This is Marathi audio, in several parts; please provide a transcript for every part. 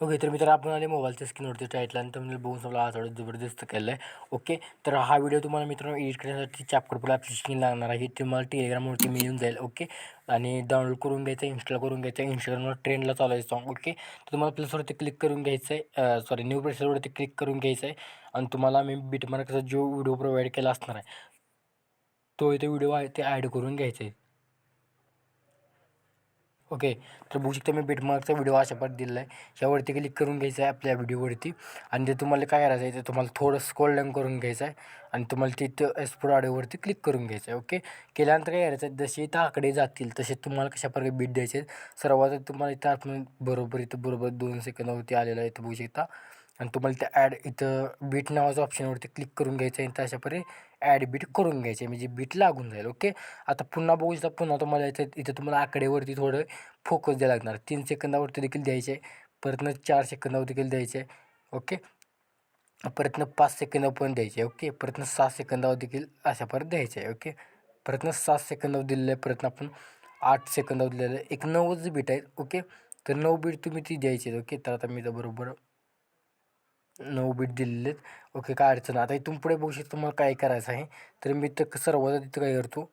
ओके तर मित्र आपण आले मोबाईलच्या स्क्रीनवरती टाईटला आणि तुम्ही बघून समजा आज थोडं जबरदस्त केलं आहे ओके तर हा व्हिडिओ तुम्हाला मित्रांनो एडिट करण्यासाठी चॅपकडपूर ॲप्लिकेशन लागणार आहे. तुम्हाला टेलिग्रामवरती मिळून जाईल ओके आणि डाउनलोड करून घ्यायचं इन्स्टॉल करून घ्यायचं इंस्टाग्रामवर ट्रेंडला चालायचं सॉन्ग ओके तर तुम्हाला प्लसवरती क्लिक करून घ्यायचं आहे. सॉरी न्यू प्लेसवरती क्लिक करून घ्यायचं आहे. आणि तुम्हाला मी बिटमार्कचा जो व्हिडिओ प्रोव्हाइड केला असणार आहे तो इथे व्हिडिओ आहे ते ॲड करून घ्यायचा आहे. ओके? तर बघू शकता मी बिटमार्कचा व्हिडिओ अशा पाठ दिलेला आहे. यावरती क्लिक करून घ्यायचं आहे आपल्या व्हिडिओवरती आणि ते तुम्हाला काय करायचं आहे ते तुम्हाला थोडं स्कोल डाऊन करून घ्यायचं आहे. आणि तुम्हाला तिथं एक्सपोर्ट ऑडिओवरती क्लिक करून घ्यायचं आहे ओके? केल्यानंतर काय करायचं आहे जसे इथं आकडे जातील तसे तुम्हाला कशा प्रकारे बीट द्यायचे सर्वात तुम्हाला इथं आपण बरोबर इथं बरोबर दोन सेकंदावरती आलेलं आहे इथं बघू शकता. आणि तुम्हाला त्या ॲड इथं बीट नावाच्या ऑप्शनवरती क्लिक करून घ्यायचं आहे. तर अशा ॲड बीट करून घ्यायचे म्हणजे बीट लागून जाईल ओके आता पुन्हा बघू शकता पुन्हा तुम्हाला इथं इथं तुम्हाला आकडेवरती थोडं फोकस द्यायला लागणार. तीन सेकंदावरती देखील द्यायचे आहे. परतनं चार सेकंदावर देखील द्यायचे आहे ओके परतनं पाच सेकंदावर पण द्यायचे आहे ओके परतनं सहा सेकंदावर देखील अशा परत द्यायचे आहे ओके परतनं सात सेकंदावर दिलेलं आहे परतनं आपण आठ सेकंदावर दिलेलं आहे. एक नऊच बीट आहे ओके तर नऊ बीट तुम्ही ती द्यायची ओके तर आता मी तर बरोबर नऊ बीट दिलेले आहेत ओके काय अडचण आता इथून पुढे बघू शकतो तुम्हाला काय करायचं आहे तर मी तर सर्वात तिथं काय करतो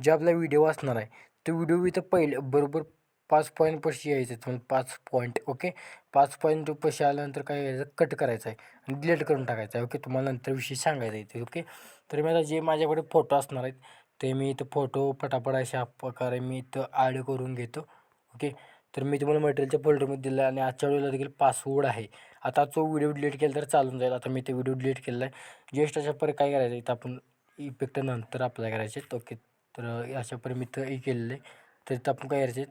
जे आपला व्हिडिओ असणार आहे तो व्हिडिओ इथं पहिले बरोबर पाच पॉईंट पशी यायचं आहे तुम्हाला म्हणजे पाच पॉईंट ओके? पाच पॉईंट पशी आल्यानंतर काय करायचं कट करायचं आहे आणि डिलीट करून टाकायचं आहे ओके? तुम्हाला नंतर विषय सांगायचा आहे ओके? तर मी आता जे माझ्याकडे फोटो असणार आहेत ते मी इथं फोटो पटापट अशा प्रकारे मी इथं ॲड करून घेतो ओके? तर मी तुम्हाला मटेरियलच्या फोल्डरमध्ये दिलं आणि आजच्या वेळेला देखील पासवर्ड आहे. आता तो व्हिडिओ डिलीट केला तर चालून जाईल. आता मी ते व्हिडिओ डिलीट केलेला आहे ज्येष्ठाच्या अशा काय करायचं? इथं आपण इफेक्ट नंतर अप्लाय करायचे. ओके तर अशा प्रकारे मी तर हे केलेलं आहे. तर इथं आपण काय करायचे?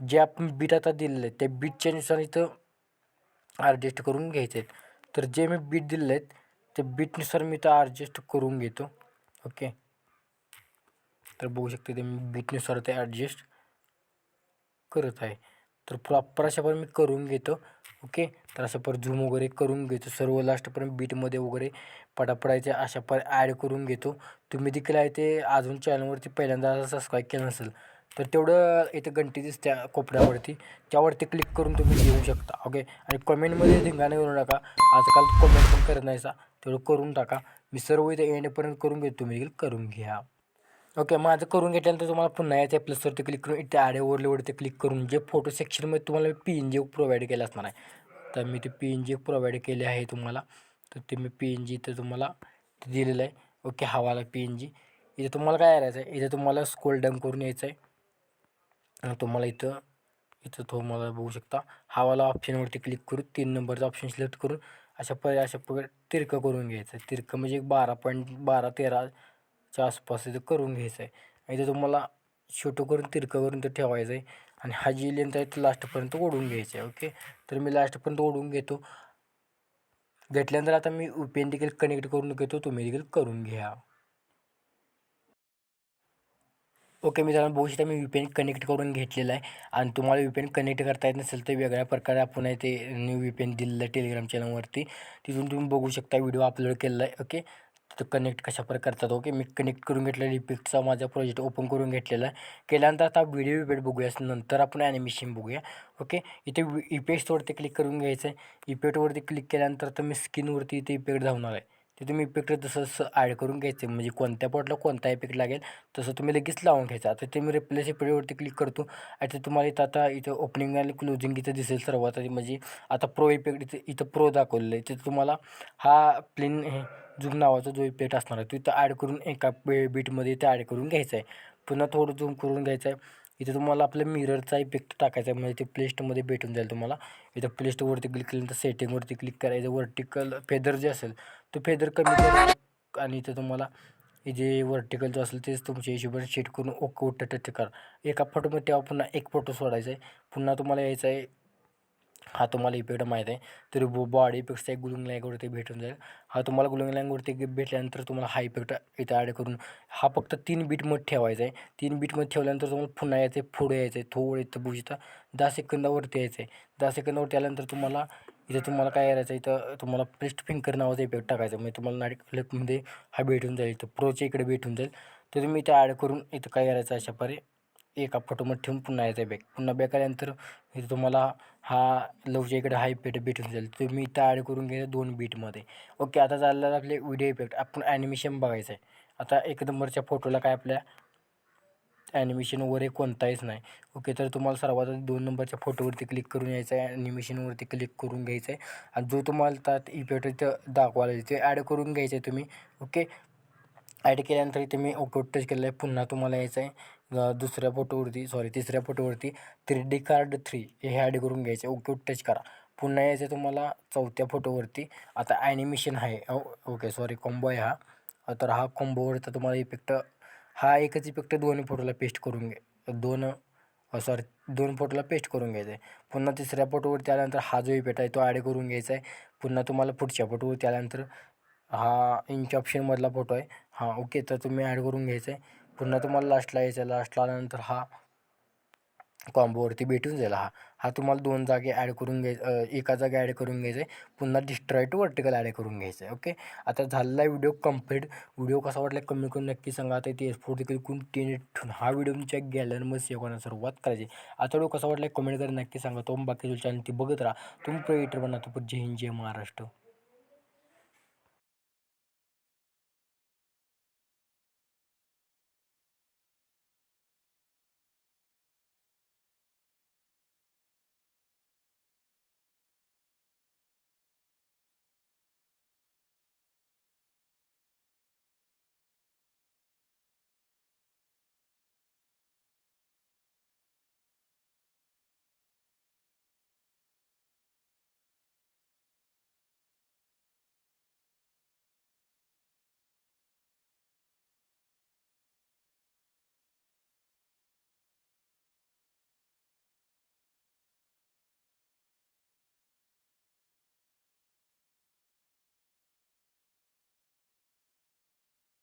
जे आपण बीट आता दिलेलं आहे त्या बीटच्यानुसार इथं ॲडजस्ट करून घ्यायचे आहेत. तर जे मी बीट दिलेले आहेत ते बीटनुसार मी इथं ॲडजस्ट करून घेतो. ओके? तर बघू शकते ते मी बीटनुसार ते ॲडजस्ट करत आहे. तर प्रॉपर अशापर्यंत मी करून घेतो. ओके तर अशा पर झूम वगैरे करून घेतो. सर्व लास्टपर्यंत बीटमध्ये वगैरे पडापडायचे अशा पर ॲड करून घेतो. तुम्ही देखील आहे ते अजून चॅनलवरती पहिल्यांदा सबस्क्राईब केलं नसेल तर तेवढं इथं घंटी दिसत्या कोपऱ्यावरती. त्यावरती क्लिक करून तुम्ही घेऊ शकता. ओके आणि कमेंटमध्ये धिंगाणे करू नका. आजकाल कमेंट पण करत नाहीसा. तेवढं करून टाका. मी सर्व इथे एंडपर्यंत करून घेतो. तुम्ही देखील करून घ्या. ओके माझं करून घेतल्यानंतर तुम्हाला पुन्हा यायचं आहे प्लसवरती क्लिक करून इथे आडे ओरलेवरती क्लिक करून जे फोटो सेक्शनमध्ये तुम्हाला पी एन जी प्रोव्हाइड केलं असणार आहे. तर मी ते पी एन जी प्रोव्हाइड केले आहे तुम्हाला. तर ते मी पी एन जी इथं तुम्हाला दिलेलं आहे. ओके हवाला पी एन जी इथे तुम्हाला काय करायचं आहे? इथे तुम्हाला स्कोल डन करून यायचं आहे. तुम्हाला इथं इथं तुम्हाला बघू शकता. हवाला ऑप्शनवरती क्लिक करून तीन नंबरचा ऑप्शन सिलेक्ट करून अशा पर्याय अशा प्रकारे तिरकं करून घ्यायचं आहे. तिरकं म्हणजे एक बारा पॉईंट बारा तेरा च्या आसपास इथं करून घ्यायचं आहे इथं तुम्हाला छोटं करून तिरकं करून तर ठेवायचं आहे आणि हा जी लेंथ आहे ती लास्टपर्यंत ओढून घ्यायचं आहे ओके तर मी लास्टपर्यंत ओढून घेतो. घेतल्यानंतर आता मी यू पी एन देखील कनेक्ट करून घेतो. तुम्ही देखील करून घ्या. ओके मित्रांनो बघू शकता मी यू पी एन कनेक्ट करून घेतलेला आहे. आणि तुम्हाला यू पी एन कनेक्ट करता येत नसेल तर वेगळ्या प्रकारे आपण आहे ते न्यू यू पी एन दिलेलं आहे टेलिग्राम चॅनलवरती तिथून तुम्ही बघू शकता व्हिडिओ अपलोड केलेला आहे ओके तर कनेक्ट कशा प्रकारे करतात? ओके मी कनेक्ट करून घेतलेला इफेक्टचा माझा प्रोजेक्ट ओपन करून घेतलेला आहे. केल्यानंतर आता व्हिडिओ इफेक्ट बघूया नंतर आपण ॲनिमेशन बघूया. ओके इथे इफेक्ट्सवरती क्लिक करून घ्यायचं आहे इफेक्टवरती क्लिक केल्यानंतर तर मी स्किनवरती इथे इफेक्ट धावणार आहे. ते तुम्ही इफेक्ट तसंच ॲड करून घ्यायचं. म्हणजे कोणत्या पॉटला कोणता इफेक्ट लागेल तसं तुम्ही लगेच लावून घ्यायचं. आता ते मी रिप्लेस इफेक्टवरती क्लिक करतो. आणि ते तुम्हाला इथं आता इथं ओपनिंग आणि क्लोजिंग इथं दिसेल सर्वात आधी. म्हणजे आता प्रो इफेक्ट इथं इथं प्रो दाखवलेलं आहे. तिथं तुम्हाला हा प्लेन हे झूम नावाचा जो इफेक्ट असणार आहे तो इथं ॲड करून एका बीटमध्ये इथं ॲड करून घ्यायचा आहे. पुन्हा थोडं झूम करून घ्यायचं आहे. इथे तुम्हाला आपल्या मिररचा इफेक्ट टाकायचा आहे. म्हणजे ते प्लेस्टमध्ये भेटून जाईल तुम्हाला. इथं प्लेस्टवरती क्लिक केल्यानंतर सेटिंगवरती क्लिक करायचं. वर्टिकल फेदर जे असेल तो फेदर कमी करा. आणि इथं तुम्हाला हे जे वर्टिकल जो असेल तेच तुमच्या हिशोबाने शेट करून ओके उठ टच करा. एका फोटोमध्ये तेव्हा पुन्हा एक फोटो सोडायचा आहे. पुन्हा तुम्हाला यायचं आहे. हा तुम्हाला इफेक्ट माहीत आहे. तरी बो बॉडी इफेक्ट्सचा एक ग्लुंग लँगवरती भेटून जाईल. हा तुम्हाला ग्लुंग लँगवरती भेटल्यानंतर तुम्हाला हा इफेक्ट इथं ॲड करून हा फक्त तीन बीटमध्ये ठेवायचा आहे. तीन बीटमध्ये ठेवल्यानंतर तुम्हाला पुन्हा यायचं आहे पुढे यायचं आहे थोडं इथं बुजता दहा सेकंदावरती यायचं आहे दहा सेकंदावरती आल्यानंतर तुम्हाला इथं तुम्हाला काय करायचं इथं तुम्हाला प्रेस्ट फिंकर नावाचा इफेक्ट टाकायचा म्हणजे तुम्हाला नाईट क्लिपमध्ये हा भेटून जाईल. इथं प्रोच्या इकडे भेटून जाईल. तर तुम्ही इथं ॲड करून इथं काय करायचं अशा प्रकारे एका फोटोमध्ये ठेवून पुन्हा यायचं आहे बॅक पुन्हा बॅक आल्यानंतर इथे तुम्हाला हा लवच्या इकडे हा इफेक्ट भेटून जाईल. तुम्ही इथं ॲड करून घ्यायचं दोन बीटमध्ये ओके आता झालेलं आपले व्हिडिओ इफेक्ट आपण ॲनिमेशन बघायचं आहे. आता एक नंबरच्या फोटोला काय आपल्या ॲनिमेशन वगैरे कोणताहीच नाही. ओके तर तुम्हाला सर्वात आधी दोन नंबरच्या फोटोवरती क्लिक करून यायचं आहे. ॲनिमेशनवरती क्लिक करून घ्यायचं आहे. आणि जो तुम्हाला त्यात इफेक्ट इथं दाखवायला ते ॲड करून घ्यायचं आहे तुम्ही. ओके ॲड केल्यानंतर इथे मी ओके टच केलं आहे. पुन्हा तुम्हाला यायचं आहे. दुसऱ्या फोटोवरती सॉरी तिसऱ्या फोटोवरती थ्री डी कार्ड थ्री हे ॲड करून घ्यायचं. आहे ओके टच करा. पुन्हा यायचं आहे तुम्हाला चौथ्या फोटोवरती आता ॲनिमेशन आहे. ओके सॉरी कॉम्बो आहे हा. तर हा कॉम्बोवरचा तुम्हाला इफेक्ट हा एकच इफेक्ट दोन्ही फोटोला पेस्ट करून घे. दोन सॉरी दोन फोटोला पेस्ट करून घ्यायचं आहे पुन्हा तिसऱ्या फोटोवरती आल्यानंतर हा जो इफेक्ट आहे तो ॲड करून घ्यायचा आहे. पुन्हा तुम्हाला पुढच्या फोटोवरती आल्यानंतर हा इंच ऑप्शनमधला फोटो आहे. हां ओके तर तुम्ही ॲड करून घ्यायचं आहे पुन्हा तुम्हाला लास्टला यायचं आहे लास्टला आल्यानंतर हा कॉम्बोवरती भेटून जाईल. हा हा तुम्हाला दोन जागे ॲड करून घ्याय एका जागी ॲड करून घ्यायचं आहे पुन्हा डिस्ट्रॉय टू वर्टिकल ॲड करून घ्यायचं आहे ओके आता झालेला आहे व्हिडिओ कंप्लीट व्हिडिओ कसा वाटला कमी करून नक्की सांगा. आता इथे फोर देखील कोण टेन ठेवून हा व्हिडिओ तुमच्या गॅलरीमध्ये सेव्ह करण्यास सुरुवात करायची. आता व्हिडिओ कसा वाटला कमेंट करून नक्की सांगा. तो बाकी चॅनल ती बघत राहा. तुम्ही प्रेटर बना तो जय हिंद जय महाराष्ट्र.